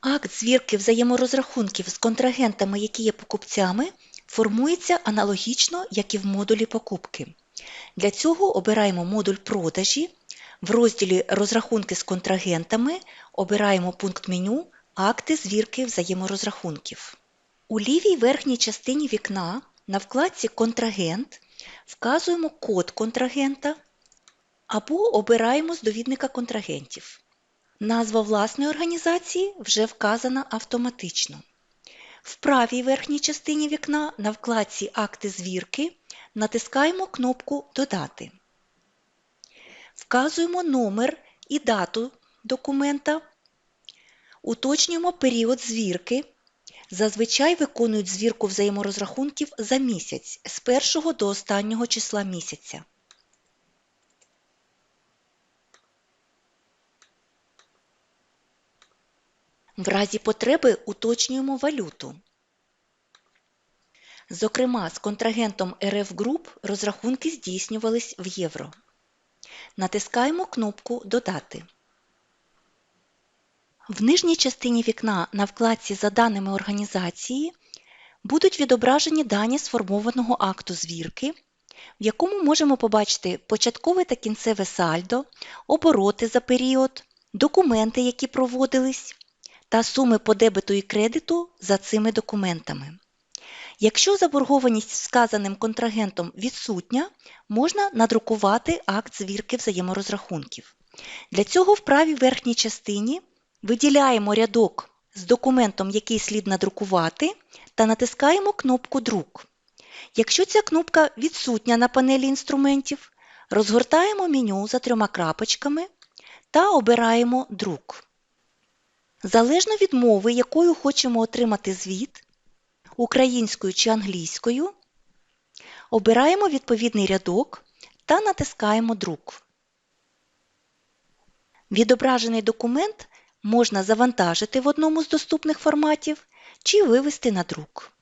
Акт звірки взаєморозрахунків з контрагентами, які є покупцями, формується аналогічно, як і в модулі покупки. Для цього обираємо модуль продажі. В розділі Розрахунки з контрагентами обираємо пункт меню Акти звірки взаєморозрахунків. У лівій верхній частині вікна на вкладці Контрагент вказуємо код контрагента або обираємо з довідника контрагентів. Назва власної організації вже вказана автоматично. В правій верхній частині вікна на вкладці Акти звірки натискаємо кнопку Додати. Вказуємо номер і дату документа. Уточнюємо період звірки. Зазвичай виконують звірку взаєморозрахунків за місяць з першого до останнього числа місяця. В разі потреби уточнюємо валюту. Зокрема, з контрагентом РФ Груп розрахунки здійснювались в євро. Натискаємо кнопку Додати. В нижній частині вікна на вкладці За даними організації будуть відображені дані сформованого акту звірки, в якому можемо побачити початкове та кінцеве сальдо, обороти за період, документи, які проводились, та суми по дебету і кредиту за цими документами. Якщо заборгованість вказаним контрагентом відсутня, можна надрукувати акт звірки взаєморозрахунків. Для цього в правій верхній частині виділяємо рядок з документом, який слід надрукувати, та натискаємо кнопку Друк. Якщо ця кнопка відсутня на панелі інструментів, розгортаємо меню за трьома крапочками та обираємо Друк. Залежно від мови, якою хочемо отримати звіт, українською чи англійською, обираємо відповідний рядок та натискаємо Друк. Відображений документ можна завантажити в одному з доступних форматів чи вивести на друк.